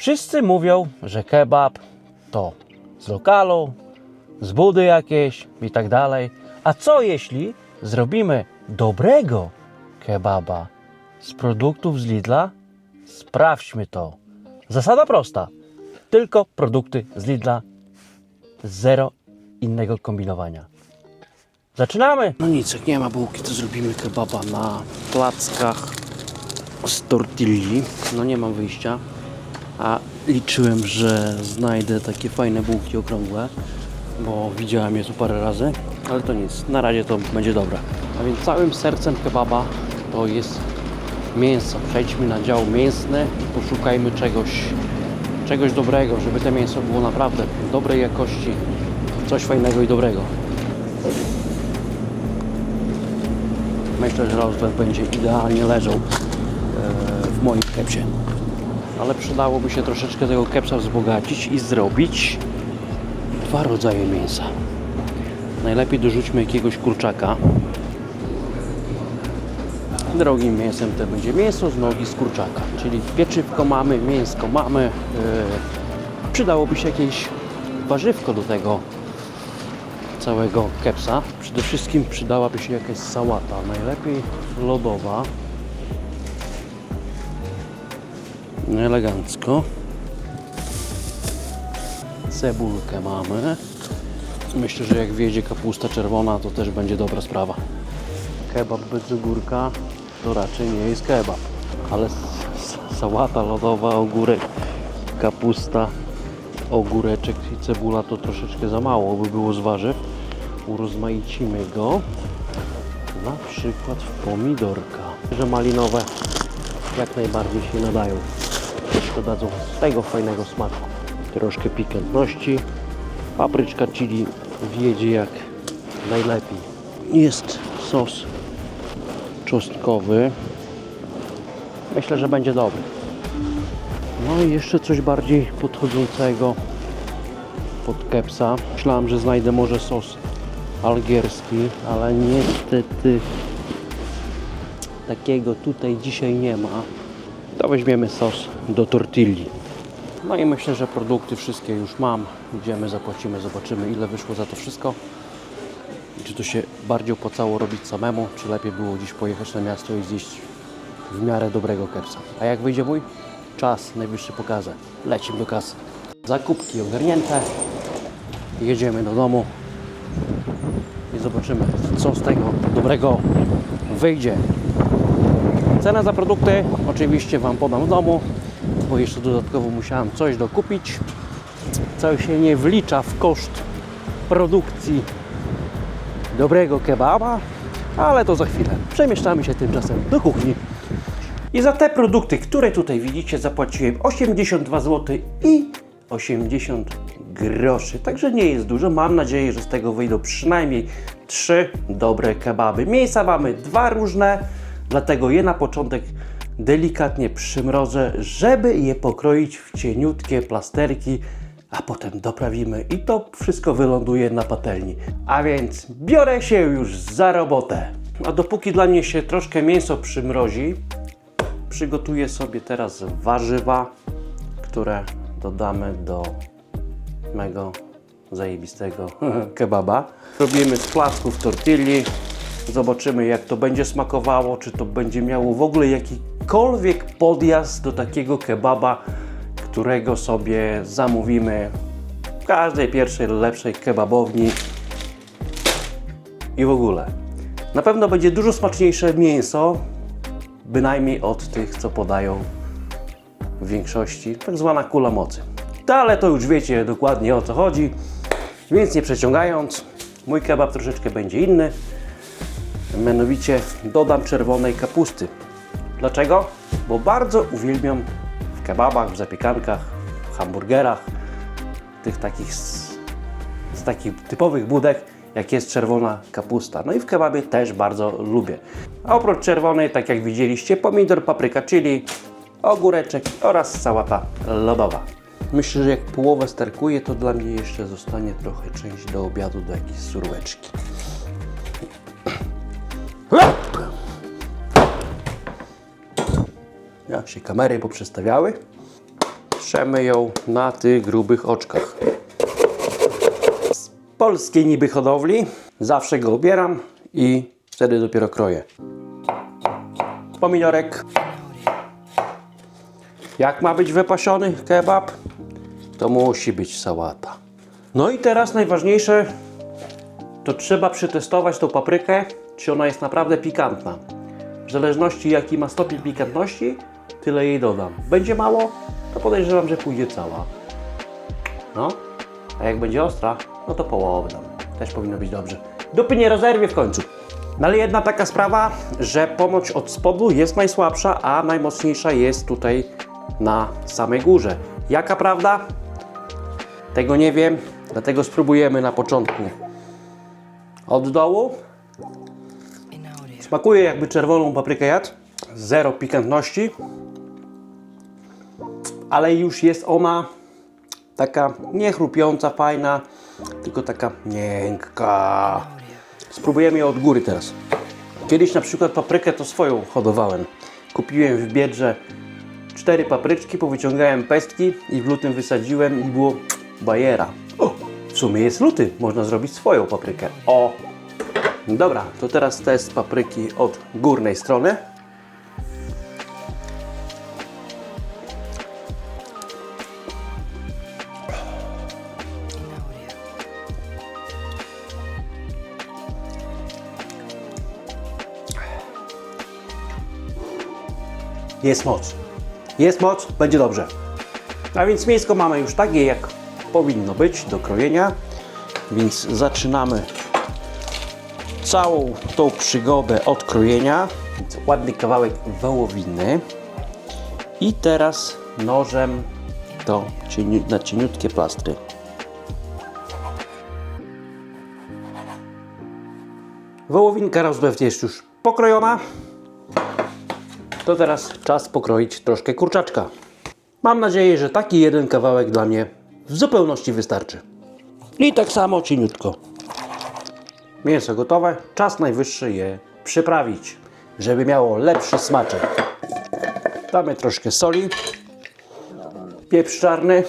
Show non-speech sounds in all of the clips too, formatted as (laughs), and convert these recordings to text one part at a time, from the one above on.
Wszyscy mówią, że kebab to z lokalu, z budy jakieś i tak dalej. A co jeśli zrobimy dobrego kebaba z produktów z Lidla? Sprawdźmy to. Zasada prosta. Tylko produkty z Lidla. Zero innego kombinowania. Zaczynamy! No nic, jak nie ma bułki, to zrobimy kebaba na plackach z tortilli. No nie mam wyjścia. A liczyłem, że znajdę takie fajne bułki okrągłe, bo widziałem je tu parę razy, ale to nic, na razie to będzie dobre. A więc całym sercem kebaba to jest mięso. Przejdźmy na dział mięsny i poszukajmy czegoś, czegoś dobrego, żeby to mięso było naprawdę dobrej jakości, coś fajnego i dobrego. Myślę, że rozlew będzie idealnie leżał e, w moim kepsie. Ale przydałoby się troszeczkę tego kepsa wzbogacić i zrobić dwa rodzaje mięsa. Najlepiej dorzućmy jakiegoś kurczaka. Drogim mięsem to będzie mięso z nogi z kurczaka, czyli pieczywko mamy, mięsko mamy. Yy, przydałoby się jakieś warzywko do tego całego kepsa. Przede wszystkim przydałaby się jakaś sałata, najlepiej lodowa. Elegancko. Cebulkę mamy. Myślę, że jak wjedzie kapusta czerwona, to też będzie dobra sprawa. Kebab bez ogórka to raczej nie jest kebab, ale sałata lodowa, ogórek, kapusta, ogóreczek i cebula to troszeczkę za mało by było z warzyw. Urozmaicimy go na przykład w pomidorka, że malinowe jak najbardziej się nadają. Dodadzą tego fajnego smaku. Troszkę pikantności. Papryczka chili wiedzie jak najlepiej. Jest sos czosnkowy. Myślę, że będzie dobry. No i jeszcze coś bardziej podchodzącego pod kepsa. Myślałem, że znajdę może sos algierski, ale niestety takiego tutaj dzisiaj nie ma. To weźmiemy sos do tortilli. No i myślę, że produkty wszystkie już mam. Idziemy, zapłacimy, zobaczymy ile wyszło za to wszystko. Czy to się bardziej opłacało robić samemu, czy lepiej było dziś pojechać na miasto i zjeść w miarę dobrego kepsa. A jak wyjdzie mój? Czas najwyższy pokaże. Lecimy do kasy. Zakupki ogarnięte. Jedziemy do domu i zobaczymy, co z tego dobrego wyjdzie. Cenę za produkty oczywiście Wam podam w domu, bo jeszcze dodatkowo musiałem coś dokupić, co się nie wlicza w koszt produkcji dobrego kebaba, ale to za chwilę. Przemieszczamy się tymczasem do kuchni. I za te produkty, które tutaj widzicie, zapłaciłem 82 zł i 80 groszy. Także nie jest dużo. Mam nadzieję, że z tego wyjdą przynajmniej trzy dobre kebaby. Miejsca mamy dwa różne, dlatego je na początek delikatnie przymrożę, żeby je pokroić w cieniutkie plasterki, a potem doprawimy i to wszystko wyląduje na patelni. A więc biorę się już za robotę. A dopóki dla mnie się troszkę mięso przymrozi, Przygotuję sobie teraz warzywa, które dodamy do mego zajebistego (laughs) kebaba. Robimy z placków tortilli. Zobaczymy jak to będzie smakowało, czy to będzie miało w ogóle jakikolwiek podjazd do takiego kebaba, którego sobie zamówimy w każdej pierwszej lepszej kebabowni i w ogóle. Na pewno będzie dużo smaczniejsze mięso, bynajmniej od tych, co podają w większości, tak zwana kula mocy. Ale to już wiecie dokładnie o co chodzi, więc nie przeciągając, mój kebab troszeczkę będzie inny. Mianowicie dodam czerwonej kapusty. Dlaczego? Bo bardzo uwielbiam w kebabach, w zapiekankach, w hamburgerach, tych takich z, z takich typowych budek, jak jest czerwona kapusta. No i w kebabie też bardzo lubię. A oprócz czerwonej, tak jak widzieliście, pomidor, papryka chili, ogóreczek oraz sałata lodowa. Myślę, że jak połowę sterkuję, to dla mnie jeszcze zostanie trochę część do obiadu, do jakiejś suróweczki. Się kamery poprzestawiały. Trzemy ją na tych grubych oczkach. Z polskiej niby hodowli zawsze go obieram i wtedy dopiero kroję. Pomidorek. Jak ma być wypasiony kebab? To musi być sałata. No i teraz najważniejsze to trzeba przetestować tą paprykę, czy ona jest naprawdę pikantna. W zależności jaki ma stopień pikantności, tyle jej dodam. Będzie mało, to podejrzewam, że pójdzie cała. No, a jak będzie ostra, no to połowę dam. Też powinno być dobrze. Dupy nie rozerwie w końcu. No ale jedna taka sprawa, że ponoć od spodu jest najsłabsza, a najmocniejsza jest tutaj na samej górze. Jaka prawda? Tego nie wiem, dlatego spróbujemy na początku od dołu. Smakuje jakby czerwoną paprykę jadł. Zero pikantności. Ale już jest ona taka nie chrupiąca, fajna, tylko taka miękka. Spróbujemy ją od góry teraz. Kiedyś na przykład paprykę to swoją hodowałem. Kupiłem w Biedrze cztery papryczki, powyciągałem pestki i w lutym wysadziłem i było bajera. O, w sumie jest luty, można zrobić swoją paprykę. O! Dobra, to teraz test papryki od górnej strony. Jest moc. Jest moc, będzie dobrze. A więc mięsko mamy już takie, jak powinno być do krojenia. Więc zaczynamy całą tą przygodę od krojenia. Więc ładny kawałek wołowiny. I teraz nożem to na cieniutkie plastry. Wołowinka rozbew jest już pokrojona. To teraz czas pokroić troszkę kurczaczka. Mam nadzieję, że taki jeden kawałek dla mnie w zupełności wystarczy. I tak samo cieniutko. Mięso gotowe, czas najwyższy je przyprawić, żeby miało lepszy smaczek. Damy troszkę soli, pieprz czarny,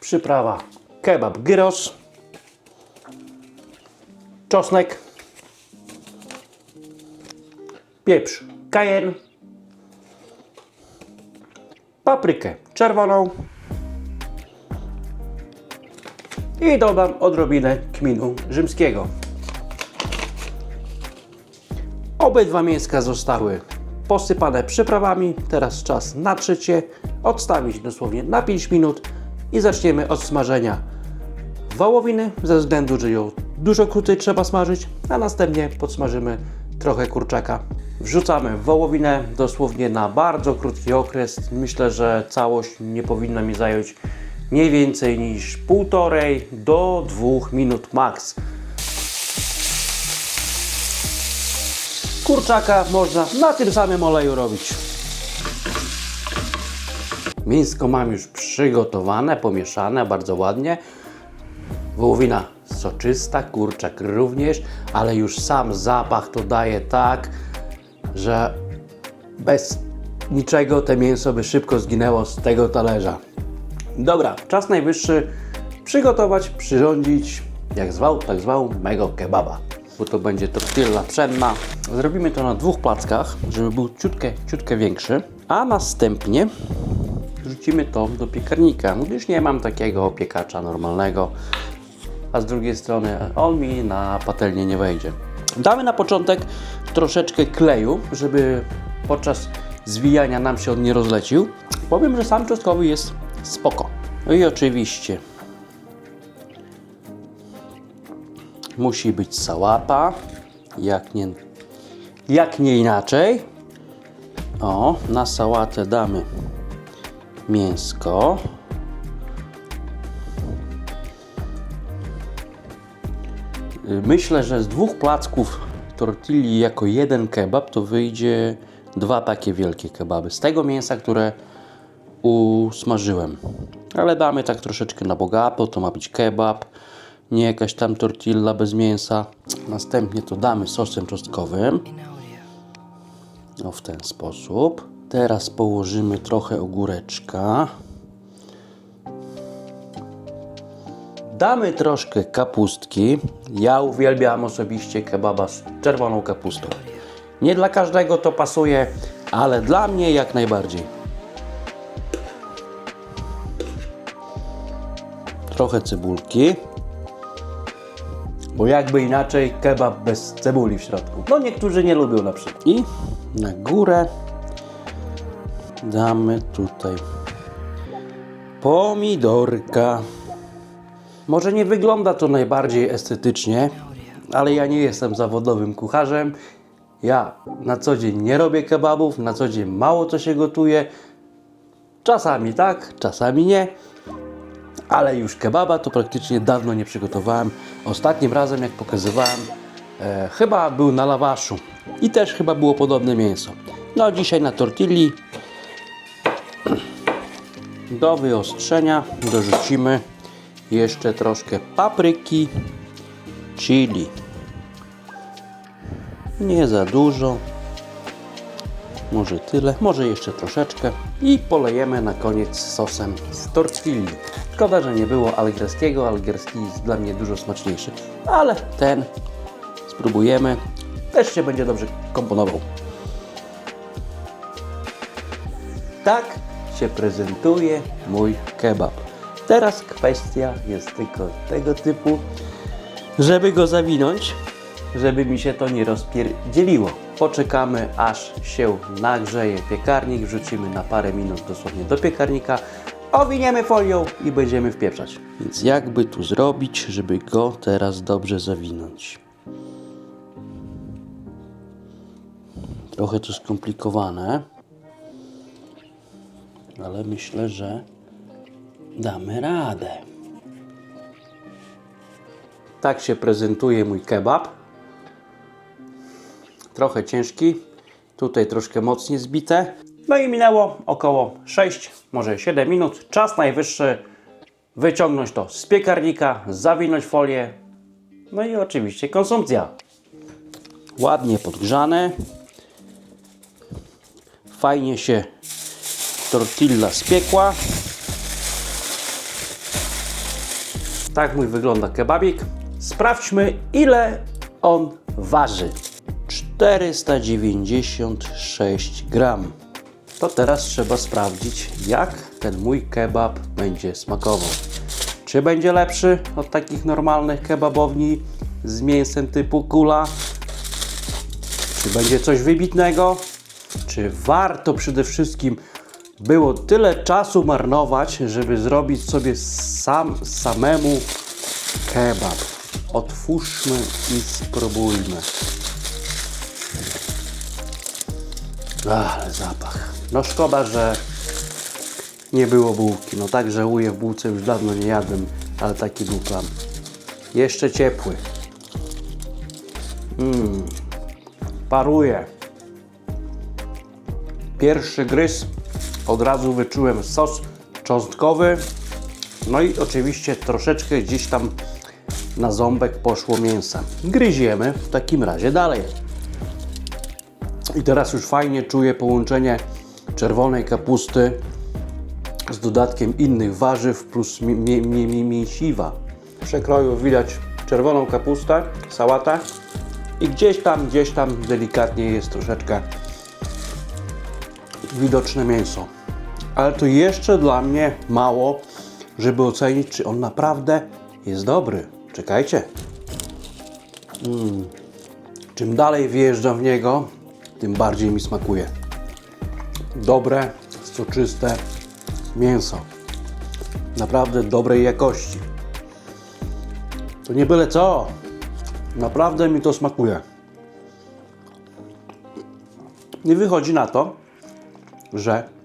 przyprawa kebab gyros, czosnek, pieprz kajen, paprykę czerwoną i dodam odrobinę kminu rzymskiego. Obydwa mięska zostały posypane przyprawami. Teraz czas na trzecie, odstawić dosłownie na 5 minut i zaczniemy od smażenia wołowiny, ze względu, że ją dużo krócej trzeba smażyć, a następnie podsmażymy trochę kurczaka. Wrzucamy wołowinę dosłownie na bardzo krótki okres. Myślę, że całość nie powinna mi zająć mniej więcej niż półtorej do dwóch minut max. Kurczaka można na tym samym oleju robić. Mięsko mam już przygotowane, pomieszane bardzo ładnie. Wołowina soczysta, kurczak również, ale już sam zapach to daje tak, że bez niczego te mięso by szybko zginęło z tego talerza. Dobra, czas najwyższy przygotować, przyrządzić, jak zwał, tak zwał, mego kebaba. Bo to będzie tortilla pszenna. Zrobimy to na dwóch plackach, żeby był ciutkę, ciutkę większy. A następnie wrzucimy to do piekarnika, gdyż nie mam takiego piekacza normalnego. A z drugiej strony on mi na patelnię nie wejdzie. Damy na początek troszeczkę kleju, żeby podczas zwijania nam się on nie rozlecił. Powiem, że sam czosnkowy jest spoko. No i oczywiście musi być sałata, jak nie, jak nie inaczej. O, na sałatę damy mięsko. Myślę, że z dwóch placków tortilli jako jeden kebab to wyjdzie dwa takie wielkie kebaby. Z tego mięsa, które usmażyłem. Ale damy tak troszeczkę na bogato, to ma być kebab, nie jakaś tam tortilla bez mięsa. Następnie to damy sosem czosnkowym. O w ten sposób. Teraz położymy trochę ogóreczka. Damy troszkę kapustki. Ja uwielbiam osobiście kebaba z czerwoną kapustą. Nie dla każdego to pasuje, ale dla mnie jak najbardziej. Trochę cebulki. Bo jakby inaczej kebab bez cebuli w środku. No niektórzy nie lubią na przykład. I na górę damy tutaj pomidorka. Może nie wygląda to najbardziej estetycznie, ale ja nie jestem zawodowym kucharzem. Ja na co dzień nie robię kebabów, na co dzień mało co się gotuje. Czasami tak, czasami nie. Ale już kebaba to praktycznie dawno nie przygotowałem. Ostatnim razem jak pokazywałem, e, chyba był na lawaszu. I też chyba było podobne mięso. No dzisiaj na tortilli do wyostrzenia dorzucimy jeszcze troszkę papryki, chili. Nie za dużo. Może tyle, może jeszcze troszeczkę. I polejemy na koniec sosem z tortilli. Szkoda, że nie było algerskiego. Algerski jest dla mnie dużo smaczniejszy. Ale ten spróbujemy. Też się będzie dobrze komponował. Tak się prezentuje mój kebab. Teraz kwestia jest tylko tego typu, żeby go zawinąć, żeby mi się to nie rozpierdzieliło. Poczekamy aż się nagrzeje piekarnik, wrzucimy na parę minut dosłownie do piekarnika, owiniemy folią i będziemy wpieprzać. Więc jakby tu zrobić, żeby go teraz dobrze zawinąć? Trochę to skomplikowane, ale myślę, że damy radę. Tak się prezentuje mój kebab. Trochę ciężki, tutaj troszkę mocniej zbite. No i minęło około 6, może 7 minut. Czas najwyższy wyciągnąć to z piekarnika, zawinąć folię. No i oczywiście konsumpcja. Ładnie podgrzane. Fajnie się tortilla spiekła. Tak mój wygląda kebabik. Sprawdźmy ile on waży. 496 gram. To teraz trzeba sprawdzić jak ten mój kebab będzie smakował. Czy będzie lepszy od takich normalnych kebabowni z mięsem typu kula? Czy będzie coś wybitnego? Czy warto przede wszystkim było tyle czasu marnować, żeby zrobić sobie sam, samemu kebab? Otwórzmy i spróbujmy. Ale zapach. No szkoda, że nie było bułki. No tak żałuję, w bułce już dawno nie jadłem, ale taki był plan. Jeszcze ciepły. Mmm. Paruje. Pierwszy gryz, od razu wyczułem sos cząstkowy. No i oczywiście troszeczkę gdzieś tam na ząbek poszło mięsa. Gryziemy w takim razie dalej. I teraz już fajnie czuję połączenie czerwonej kapusty z dodatkiem innych warzyw plus mi, mi, mi, mi, mięsiwa. W przekroju widać czerwoną kapustę, sałatę i gdzieś tam, gdzieś tam delikatnie jest troszeczkę widoczne mięso. Ale to jeszcze dla mnie mało, żeby ocenić, czy on naprawdę jest dobry. Czekajcie. Mm. Czym dalej wjeżdżam w niego, tym bardziej mi smakuje. Dobre, soczyste mięso. Naprawdę dobrej jakości. To nie byle co. Naprawdę mi to smakuje. Nie wychodzi na to, że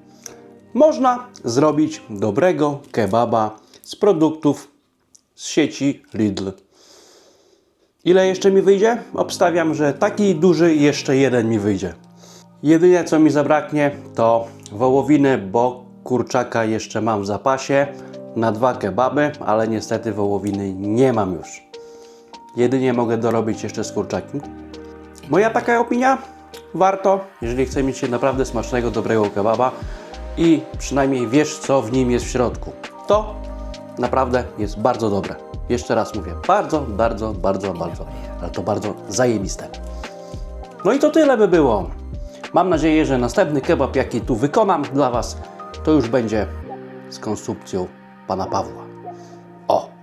można zrobić dobrego kebaba z produktów z sieci Lidl. Ile jeszcze mi wyjdzie? Obstawiam, że taki duży jeszcze jeden mi wyjdzie. Jedynie co mi zabraknie to wołowiny, bo kurczaka jeszcze mam w zapasie na dwa kebaby, ale niestety wołowiny nie mam już. Jedynie mogę dorobić jeszcze z kurczakiem. Moja taka opinia? warto, jeżeli chce mieć naprawdę smacznego, dobrego kebaba i przynajmniej wiesz, co w nim jest w środku. To naprawdę jest bardzo dobre. Jeszcze raz mówię, bardzo, bardzo, bardzo, bardzo, ale to bardzo zajebiste. No i to tyle by było. Mam nadzieję, że następny kebab, jaki tu wykonam dla Was, to już będzie z konsumpcją pana Pawła. O!